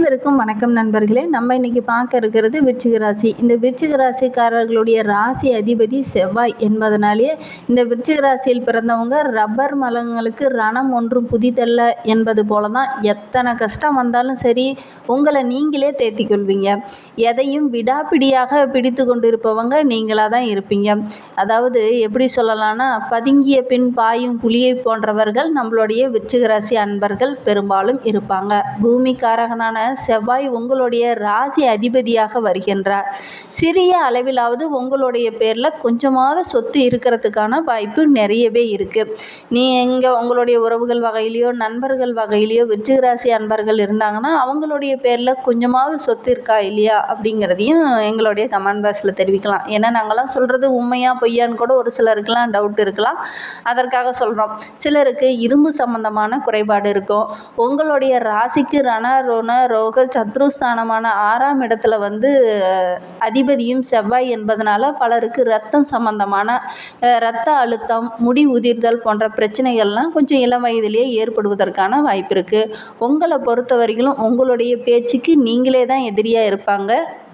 அனைவருக்கும் வணக்கம் நண்பர்களே. நம்ம இன்னைக்கு பார்க்க இருக்கிறது விருச்சிக ராசி. இந்த விருச்சிக ராசிக்காரர்களுடைய ராசி அதிபதி செவ்வாய் என்பதனாலேயே இந்த விருச்சிக ராசியில் பிறந்தவங்க ரப்பர் மலங்களுக்கு ரணம் ஒன்றும் புதிதல்ல என்பது போல தான் எத்தனை கஷ்டம் வந்தாலும் சரி உங்களை நீங்களே தேர்த்திக் கொள்வீங்க. எதையும் விடாப்பிடியாக பிடித்து கொண்டு இருப்பவங்க நீங்களாக தான் இருப்பீங்க. அதாவது எப்படி சொல்லலாம்னா பதுங்கிய பின் பாயும் புலியை போன்றவர்கள் நம்மளுடைய விருச்சிக ராசி அன்பர்கள் பெரும்பாலும் இருப்பாங்க. பூமிக்காரகனான செவ்வாய் உங்களுடைய ராசி அதிபதியாக வருகின்றார். சிறிய அளவிலாவது உங்களுடைய பேரில் கொஞ்சமாவது சொத்து இருக்கிறதுக்கான வாய்ப்பு நிறையவே இருக்குது நீ எங்கே உங்களுடைய உறவுகள் வகையிலையோ நண்பர்கள் வகையிலையோ ராசி அன்பர்கள் இருந்தாங்கன்னா அவங்களுடைய பேரில் கொஞ்சமாவது சொத்து இருக்கா இல்லையா அப்படிங்கிறதையும் எங்களுடைய கமெண்ட் பாக்ஸில் தெரிவிக்கலாம். ஏன்னா நாங்கள்லாம் சொல்கிறது உண்மையாக பொய்யான்னு கூட ஒரு சிலருக்கெலாம் டவுட் இருக்கலாம். அதற்காக சொல்கிறோம் சிலருக்கு இரும்பு சம்பந்தமான குறைபாடு இருக்கும். உங்களுடைய ராசிக்கு ரண ரோண ரோக சத்ருஸ்தானமான ஆறாம் இடத்துல வந்து அதிபதியும் செவ்வாய் என்பதனால பலருக்கு ரத்தம் சம்பந்தமான இரத்த ரத்த அழுத்தம் முடி உதிர்தல் போன்ற பிரச்சனைகள்லாம் கொஞ்சம் இளம் வயதிலேயே ஏற்படுவதற்கான வாய்ப்பு இருக்குது உங்களை பொறுத்த வரைக்கும் உங்களுடைய பேச்சுக்கு நீங்களே தான் எதிரியாக இருப்பாங்க.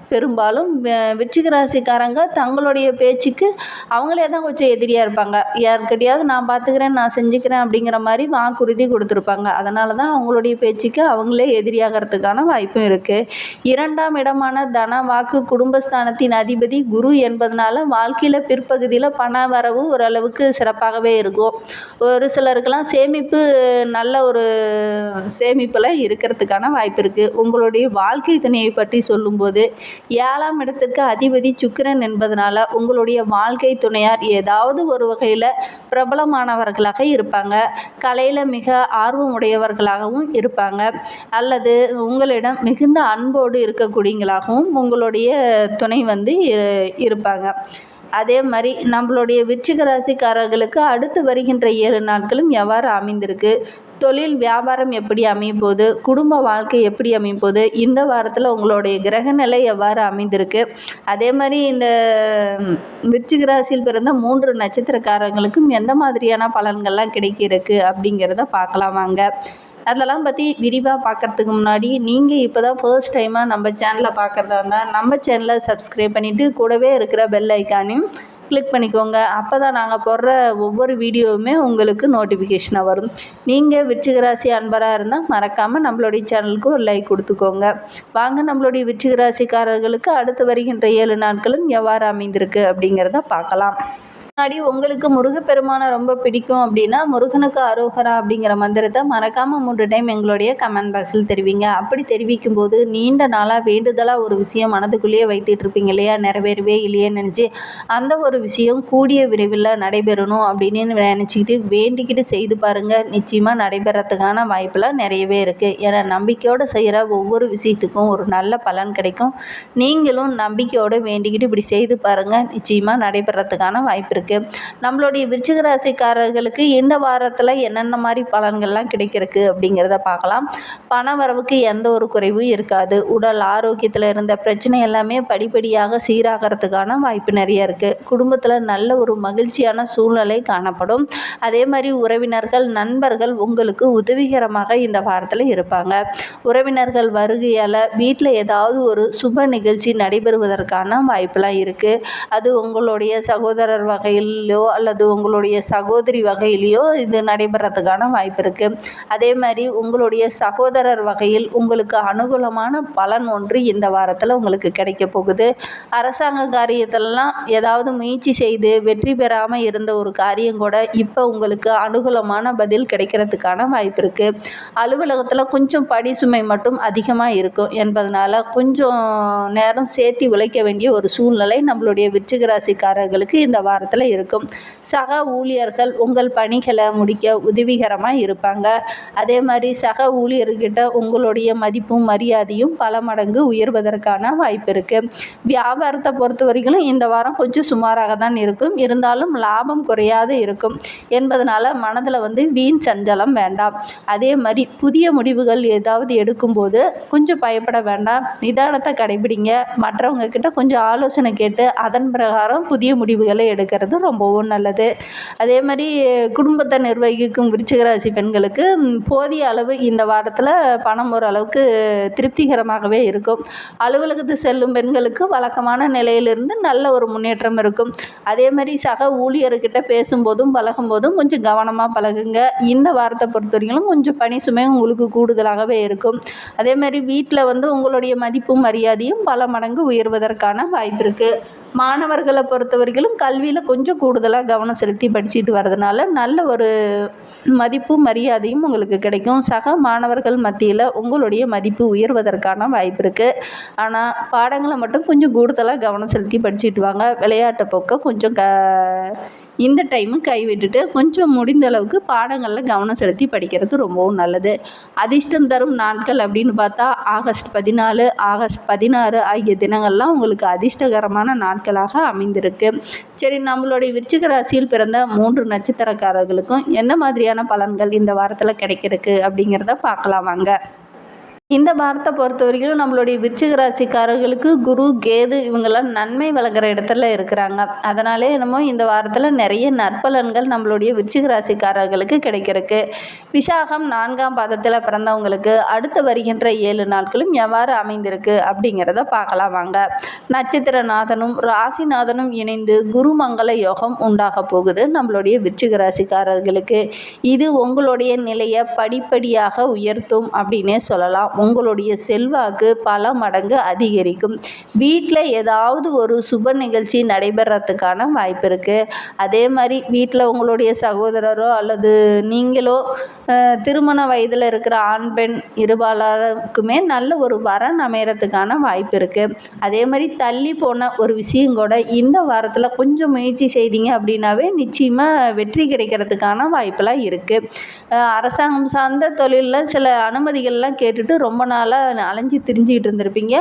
பெரும்பாலும் வெ- விருச்சிக ராசிக்காரங்க தங்களுடைய பேச்சுக்கு அவங்களே தான் கொஞ்சம் எதிரியாக இருப்பாங்க. யாருக்கிட்டையாவது நான் பார்த்துக்கிறேன் நான் செஞ்சுக்கிறேன் அப்படிங்கிற மாதிரி வாக்குறுதி கொடுத்துருப்பாங்க. அதனால தான் அவங்களுடைய பேச்சுக்கு அவங்களே எதிரியாகிறதுக்கான வாய்ப்பும் இருக்குது இரண்டாம் இடமான தன வாக்கு குடும்பஸ்தானத்தின் அதிபதி குரு என்பதனால வாழ்க்கையில் பிற்பகுதியில் பண வரவு ஓரளவுக்கு சிறப்பாகவே இருக்கும். ஒரு சிலருக்கெல்லாம் சேமிப்பு நல்ல ஒரு சேமிப்பில் இருக்கிறதுக்கான வாய்ப்பு இருக்குது உங்களுடைய வாழ்க்கை துணையை பற்றி சொல்லும்போது ஏழாம் இடத்திற்கு அதிபதி சுக்கிரன் என்பதனால உங்களுடைய வாழ்க்கை துணையார் ஏதாவது ஒரு வகையில் பிரபலமானவர்களாக இருப்பாங்க. கலையில் மிக ஆர்வம் உடையவர்களாகவும் இருப்பாங்க. அல்லது உங்களிடம் மிகுந்த அன்போடு இருக்கக்கூடியவங்களாகவும் உங்களுடைய துணை வந்து இருப்பாங்க. அதே மாதிரி நம்மளுடைய விச்சிக ராசிக்காரர்களுக்கு அடுத்து வருகின்ற ஏழு நாட்களும் எவ்வாறு அமைந்திருக்கு? தொழில் வியாபாரம் எப்படி அமையும் போது குடும்ப வாழ்க்கை எப்படி அமையும் போது இந்த வாரத்தில் உங்களுடைய கிரக நிலை எவ்வாறு அமைந்திருக்கு? அதே மாதிரி இந்த ம், விருச்சிக ராசியில் பிறந்த மூன்று நட்சத்திரக்காரங்களுக்கும் எந்த மாதிரியான பலன்கள்லாம் கிடைக்கிருக்கு அப்படிங்கிறத பார்க்கலாம் வாங்க. அதெல்லாம் பற்றி விரிவாக பார்க்கறதுக்கு முன்னாடி நீங்கள் இப்போ தான் ஃபர்ஸ்ட் டைமாக நம்ம சேனலை பார்க்குறதா இருந்தால் நம்ம சேனலை சப்ஸ்கிரைப் பண்ணிவிட்டு கூடவே இருக்கிற பெல் ஐக்கானையும் கிளிக் பண்ணிக்கோங்க. அப்போ தான் நாங்கள் போடுற ஒவ்வொரு வீடியோவுமே உங்களுக்கு நோட்டிஃபிகேஷனாக வரும். நீங்கள் விருச்சிகராசி அன்பராக இருந்தால் மறக்காமல் நம்மளுடைய சேனலுக்கு ஒரு லைக் கொடுத்துக்கோங்க. வாங்க நம்மளுடைய விருச்சிகராசிக்காரர்களுக்கு அடுத்து வருகின்ற ஏழு நாட்களும் எவ்வாறு அமைந்திருக்கு அப்படிங்கிறத பார்க்கலாம். முன்னாடி உங்களுக்கு முருகப்பெருமானை ரொம்ப பிடிக்கும் அப்படின்னா முருகனுக்கு அரோகரா அப்படிங்கிற மந்திரத்தை மறக்காமல் மூன்று டைம் எங்களுடைய கமெண்ட் பாக்ஸில் தெரிவிங்க. அப்படி தெரிவிக்கும் போது நீண்ட நாளாக வேண்டுதலாக ஒரு விஷயம் மனதுக்குள்ளேயே வைத்துட்டு இருப்பீங்க இல்லையா? நிறைவேறவே இல்லையே நினச்சி அந்த ஒரு விஷயம் கூடிய விரைவில் நடைபெறணும் அப்படின்னு நினச்சிக்கிட்டு வேண்டிக்கிட்டு செய்து பாருங்கள் நிச்சயமாக நடைபெறத்துக்கான வாய்ப்பெல்லாம் நிறையவே இருக்குது ஏன்னா நம்பிக்கையோடு செய்கிற ஒவ்வொரு விஷயத்துக்கும் ஒரு நல்ல பலன் கிடைக்கும். நீங்களும் நம்பிக்கையோடு வேண்டிக்கிட்டு இப்படி செய்து பாருங்கள் நிச்சயமாக நடைபெறத்துக்கான வாய்ப்பு இருக்குது நம்மளுடைய விருச்சிக ராசிக்காரர்களுக்கு இந்த வாரத்தில் என்னென்ன மாதிரி பலன்கள்லாம் கிடைக்கிறதுக்கு அப்படிங்கிறத பார்க்கலாம். பண வரவுக்கு எந்த ஒரு குறைவும் இருக்காது. உடல் ஆரோக்கியத்தில் இருந்த பிரச்சனை எல்லாமே படிப்படியாக சீராகிறதுக்கான வாய்ப்பு நிறைய இருக்குது குடும்பத்தில் நல்ல ஒரு மகிழ்ச்சியான சூழ்நிலை காணப்படும். அதே மாதிரி உறவினர்கள் நண்பர்கள் உங்களுக்கு உதவிகரமாக இந்த வாரத்தில் இருப்பாங்க. உறவினர்கள் வருகையால் வீட்டில் ஏதாவது ஒரு சுப நிகழ்ச்சி நடைபெறுவதற்கான வாய்ப்பெலாம் இருக்குது அது உங்களுடைய சகோதரர் வகையிலோ அல்லது உங்களுடைய சகோதரி வகையிலையோ இது நடைபெறத்துக்கான வாய்ப்பு இருக்குது அதே மாதிரி உங்களுடைய சகோதரர் வகையில் உங்களுக்கு அனுகூலமான பலன் ஒன்று இந்த வாரத்தில் உங்களுக்கு கிடைக்க போகுது. அரசாங்க காரியத்திலலாம் ஏதாவது முயற்சி செய்து வெற்றி பெறாமல் இருந்த ஒரு காரியம் கூட இப்போ உங்களுக்கு அனுகூலமான பதில் கிடைக்கிறதுக்கான வாய்ப்பு இருக்குது அலுவலகத்தில் கொஞ்சம் படி சுமை மட்டும் அதிகமாக இருக்கும் என்பதனால கொஞ்சம் நேரம் சேர்த்து உழைக்க வேண்டிய ஒரு சூழ்நிலை நம்மளுடைய விருச்சிக ராசிக்காரர்களுக்கு இந்த வாரத்தில் இருக்கும். சக ஊழியர்கள் உங்கள் பணிகளை முடிக்க உதவிகரமாக இருப்பாங்க. அதே மாதிரி சக ஊழியர்கிட்ட உங்களுடைய மதிப்பும் மரியாதையும் பல மடங்கு உயர்வதற்கான வாய்ப்பு இருக்குது வியாபாரத்தை பொறுத்த வரைக்கும் இந்த வாரம் கொஞ்சம் சுமாராக தான் இருக்கும். இருந்தாலும் லாபம் குறையாது இருக்கும் என்பதனால மனதில் வந்து வீண் சஞ்சலம் வேண்டாம். அதே மாதிரி புதிய முடிவுகள் ஏதாவது எடுக்கும்போது கொஞ்சம் பயப்பட வேண்டாம். நிதானத்தை கடைபிடிங்க. மற்றவங்க கிட்ட கொஞ்சம் ஆலோசனை கேட்டு அதன் பிரகாரம் புதிய முடிவுகளை எடுக்கிறது இருக்கிறது ரொம்பவும் நல்லது. அதே மாதிரி குடும்பத்தை நிர்வகிக்கும் விருச்சிகராசி பெண்களுக்கு போதிய அளவு இந்த வாரத்தில் பணம் ஓரளவுக்கு திருப்திகரமாகவே இருக்கும். அலுவலகத்து செல்லும் பெண்களுக்கு வழக்கமான நிலையிலிருந்து நல்ல ஒரு முன்னேற்றம் இருக்கும். அதே மாதிரி சக ஊழியர்கிட்ட பேசும்போதும் பழகும்போதும் கொஞ்சம் கவனமாக பழகுங்க. இந்த வாரத்தை பொறுத்தவரைக்கும் கொஞ்சம் பணி சுமை உங்களுக்கு கூடுதலாகவே இருக்கும். அதே மாதிரி வீட்டில் வந்து உங்களுடைய மதிப்பும் மரியாதையும் பல மடங்கு உயர்வதற்கான வாய்ப்பு இருக்குது மாணவர்களை பொறுத்த வரைக்கும் கல்வியில் கொஞ்சம் கூடுதலாக கவனம் செலுத்தி படிச்சுட்டு வர்றதுனால நல்ல ஒரு மதிப்பும் மரியாதையும் உங்களுக்கு கிடைக்கும். சக மாணவர்கள் மத்தியில் உங்களுடைய மதிப்பு உயர்வதற்கான வாய்ப்பு இருக்குது ஆனால் பாடங்களை மட்டும் கொஞ்சம் கூடுதலாக கவனம் செலுத்தி படிச்சுட்டு வாங்க. விளையாட்டு போக்க கொஞ்சம் க இந்த டைமு கைவிட்டுட்டு கொஞ்சம் முடிந்த அளவுக்கு பாடங்களில் கவனம் செலுத்தி படிக்கிறது ரொம்பவும் நல்லது. அதிர்ஷ்டம் தரும் நாட்கள் அப்படின்னு பார்த்தா ஆகஸ்ட் பதினாலு ஆகஸ்ட் பதினாறு ஆகிய தினங்கள்லாம் உங்களுக்கு அதிர்ஷ்டகரமான நாட்களாக அமைந்திருக்கு. சரி நம்மளுடைய விருச்சிக ராசியில் பிறந்த மூன்று நட்சத்திரக்காரர்களுக்கும் எந்த மாதிரியான பலன்கள் இந்த வாரத்தில் கிடைக்கிறதுக்கு அப்படிங்கிறத பார்க்கலாம் வாங்க. இந்த வாரத்தை பொறுத்த வரைக்கும் நம்மளுடைய விருச்சிக ராசிக்காரர்களுக்கு குரு கேது இவங்கெல்லாம் நன்மை வழங்குற இடத்துல இருக்கிறாங்க. அதனாலே என்னமோ இந்த வாரத்தில் நிறைய நற்பலன்கள் நம்மளுடைய விருச்சிக ராசிக்காரர்களுக்கு கிடைக்கிறதுக்கு விசாகம் நான்காம் பாதத்தில் பிறந்தவங்களுக்கு அடுத்து வருகின்ற ஏழு நாட்களும் எவ்வாறு அமைந்திருக்கு அப்படிங்கிறத பார்க்கலாம் வாங்க. நட்சத்திரநாதனும் ராசிநாதனும் இணைந்து குருமங்கள யோகம் உண்டாக போகுது நம்மளுடைய விருச்சிக ராசிக்காரர்களுக்கு இது உங்களுடைய நிலையை படிப்படியாக உயர்த்தும் அப்படின்னே சொல்லலாம். உங்களுடைய செல்வாக்கு பல மடங்கு அதிகரிக்கும். வீட்டில் ஏதாவது ஒரு சுப நிகழ்ச்சி நடைபெறத்துக்கான வாய்ப்பு இருக்குது அதே மாதிரி வீட்டில் உங்களுடைய சகோதரரோ அல்லது நீங்களோ திருமண வயதில் இருக்கிற ஆண் பெண் இருபாலருக்குமே நல்ல ஒரு வரன் அமையறதுக்கான வாய்ப்பு இருக்குது அதே மாதிரி தள்ளி போன ஒரு விஷயம் கூட இந்த வாரத்தில் கொஞ்சம் முயற்சி செய்தீங்க அப்படின்னாவே நிச்சயமாக வெற்றி கிடைக்கிறதுக்கான வாய்ப்பெல்லாம் இருக்குது அரசாங்கம் சார்ந்த தொழிலில் சில அனுமதிகள்லாம் கேட்டுட்டு ரொம்ப நாளாக அலைஞ்சு திரிஞ்சிக்கிட்டு இருந்திருப்பீங்க.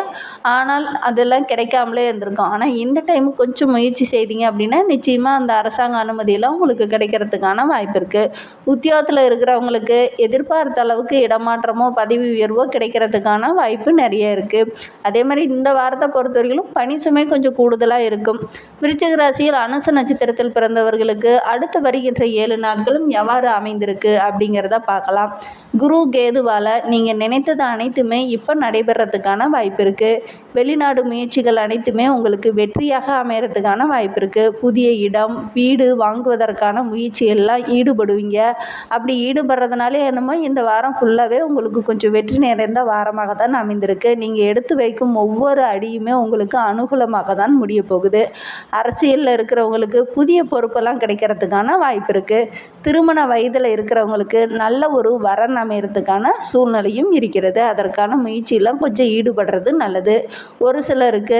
ஆனால் அதெல்லாம் கிடைக்காமலே இருந்திருக்கும். ஆனால் இந்த டைம் கொஞ்சம் முயற்சி செய்தீங்க அப்படின்னா நிச்சயமாக அந்த அரசாங்க அனுமதியெல்லாம் உங்களுக்கு கிடைக்கிறதுக்கான வாய்ப்பு இருக்குது உத்தியோகத்தில் இருக்கிறவங்களுக்கு எதிர்பார்த்த அளவுக்கு இடமாற்றமோ பதவி உயர்வோ கிடைக்கிறதுக்கான வாய்ப்பு நிறைய இருக்குது அதே மாதிரி இந்த வாரத்தை பொறுத்த வரைக்கும் பணி சுமை கொஞ்சம் கூடுதலாக இருக்கும். விருச்சிக ராசியில் அனுச நட்சத்திரத்தில் பிறந்தவர்களுக்கு அடுத்து வருகின்ற ஏழு நாட்களும் எவ்வாறு அமைந்திருக்கு அப்படிங்கிறத பார்க்கலாம். குரு கேதுவால் நீங்கள் நினைத்தது அனைத்துமே இப்போ நடைபெறத்துக்கான வாய்ப்பு இருக்குது வெளிநாடு முயற்சிகள் அனைத்துமே உங்களுக்கு வெற்றியாக அமையறதுக்கான வாய்ப்பு இருக்குது புதிய இடம் வீடு வாங்குவதற்கான முயற்சியெல்லாம் ஈடுபடுவீங்க. அப்படி ஈடுபடுறதுனாலே என்னமோ இந்த வாரம் ஃபுல்லாகவே உங்களுக்கு கொஞ்சம் வெற்றி நிறைந்த வாரமாக தான் அமைந்திருக்கு. நீங்கள் எடுத்து வைக்கும் ஒவ்வொரு அடியுமே உங்களுக்கு அனுகூலமாக தான் முடிய போகுது. அரசியலில் இருக்கிறவங்களுக்கு புதிய பொறுப்பெல்லாம் கிடைக்கிறதுக்கான வாய்ப்பு இருக்குது திருமண வயதில் இருக்கிறவங்களுக்கு நல்ல ஒரு வரன் அமையறதுக்கான சூழ்நிலையும் இருக்கிறது. அதற்கான முயற்சியெல்லாம் கொஞ்சம் ஈடுபடுறது நல்லது. ஒரு சிலருக்கு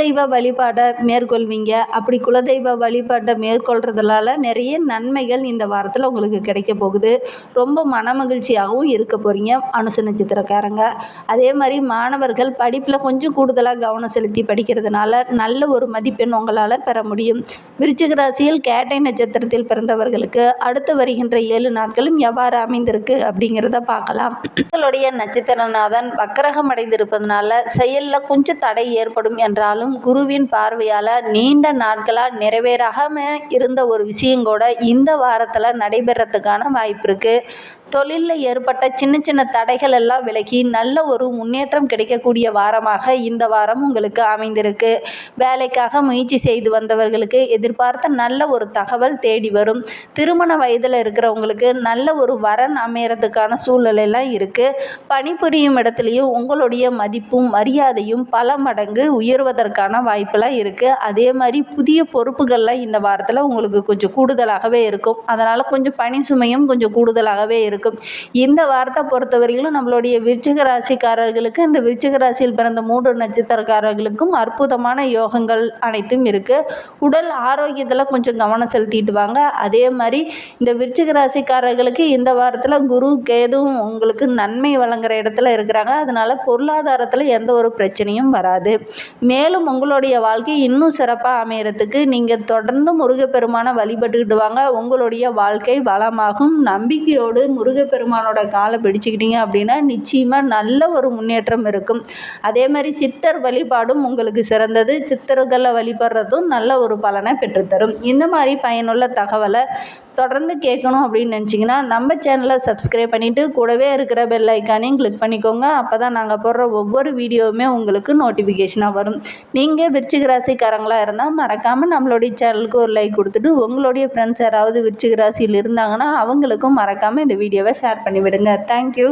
தெய்வ வழிபாடை மேற்கொள்வீங்க. அப்படி குலதெய்வ வழிபாட்டை மேற்கொள்றதுனால நிறைய நன்மைகள் இந்த வாரத்தில் உங்களுக்கு கிடைக்க போகுது. ரொம்ப மனமகிழ்ச்சியாகவும் இருக்க போகிறீங்க அனுசு நட்சத்திரக்காரங்க அதே மாதிரி மாணவர்கள் படிப்பில் கொஞ்சம் கூடுதலாக கவனம் செலுத்தி படிக்கிறதுனால நல்ல ஒரு மதிப்பெண் உங்களால் பெற முடியும். விருச்சிக ராசியில் கேட்டை நட்சத்திரத்தில் பிறந்தவர்களுக்கு அடுத்து வருகின்ற ஏழு நாட்களும் எவ்வாறு அமைந்திருக்கு அப்படிங்கிறத பார்க்கலாம். உங்களுடைய நட்சத்திரநாதன் வக்கரகம் அடைந்திருப்பதனால செயலில் கொஞ்சம் தடை ஏற்படும் என்றாலும் குருவின் பார்வையால் நீண்ட நாட்களாக நிறைவேறாம இருந்த ஒரு விஷயம் கூட இந்த வாரத்தில் நடைபெறத்துக்கான வாய்ப்பு இருக்குது தொழிலில் ஏற்பட்ட சின்ன சின்ன தடைகள் எல்லாம் விலகி நல்ல ஒரு முன்னேற்றம் கிடைக்கக்கூடிய வாரமாக இந்த வாரம் உங்களுக்கு அமைந்திருக்கு. வேலைக்காக முயற்சி செய்து வந்தவர்களுக்கு எதிர்பார்த்த நல்ல ஒரு தகவல் தேடி வரும். திருமண வயதில் இருக்கிறவங்களுக்கு நல்ல ஒரு வரன் அமையறதுக்கான சூழ்நிலையெல்லாம் இருக்குது பணிபுரியும் இடத்துலையும் உங்களுடைய மதிப்பும் மரியாதையும் பல மடங்கு உயர்வதற்கான வாய்ப்பெல்லாம் இருக்குது அதே மாதிரி புதிய பொறுப்புகள்லாம் இந்த வாரத்தில் உங்களுக்கு கொஞ்சம் கூடுதலாகவே இருக்கும். அதனால் கொஞ்சம் பணி சுமையும் கொஞ்சம் கூடுதலாகவே இருக்கும். இந்த வாரத்தை பொறுத்தவரையிலும் நம்மளுடைய விருச்சிக ராசிக்காரர்களுக்கு இந்த விருச்சிக ராசியில் பிறந்த மூன்று நட்சத்திரக்காரர்களுக்கும் அற்புதமான யோகங்கள் அனைத்தும் இருக்குது உடல் ஆரோக்கியத்தில் கொஞ்சம் கவனம் செலுத்திட்டு வாங்க. அதே மாதிரி இந்த விருச்சிக ராசிக்காரர்களுக்கு இந்த வாரத்தில் குரு கேதுவும் உங்களுக்கு நன்மை வழங்குற இடத்துல இருக்கிறாங்க. அதனால பொருளாதாரத்தில் எந்த ஒரு பிரச்சனையும் வராது. மேலும் உங்களுடைய வாழ்க்கை இன்னும் சிறப்பாக அமையறதுக்கு நீங்கள் தொடர்ந்து முருகப்பெருமான வழிபட்டுக்கிட்டு வாங்க. உங்களுடைய வாழ்க்கை வளமாகும். நம்பிக்கையோடு முரு முருகப்பெருமானோட காலை பிடிச்சிக்கிட்டீங்க அப்படின்னா நிச்சயமாக நல்ல ஒரு முன்னேற்றம் இருக்கும். அதே மாதிரி சித்தர் வழிபாடும் உங்களுக்கு சிறந்தது. சித்தர்களை வழிபடுறதும் நல்ல ஒரு பலனை பெற்றுத்தரும். இந்த மாதிரி பயனுள்ள தகவலை தொடர்ந்து கேட்கணும் அப்படின்னு நினச்சிங்கன்னா நம்ம சேனலை சப்ஸ்கிரைப் பண்ணிவிட்டு கூடவே இருக்கிற பெல் ஐக்கானையும் கிளிக் பண்ணிக்கோங்க. அப்போ தான் நாங்கள் போடுற ஒவ்வொரு வீடியோவுமே உங்களுக்கு நோட்டிஃபிகேஷனாக வரும். நீங்கள் விருச்சிக ராசிக்காரங்களாக இருந்தால் மறக்காமல் நம்மளுடைய சேனலுக்கு ஒரு லைக் கொடுத்துட்டு உங்களுடைய ஃப்ரெண்ட்ஸ் யாராவது விருச்சிக ராசியில் இருந்தாங்கன்னா அவங்களுக்கும் மறக்காமல் இந்த வீடியோவை ஷேர் பண்ணிவிடுங்க. தேங்க்யூ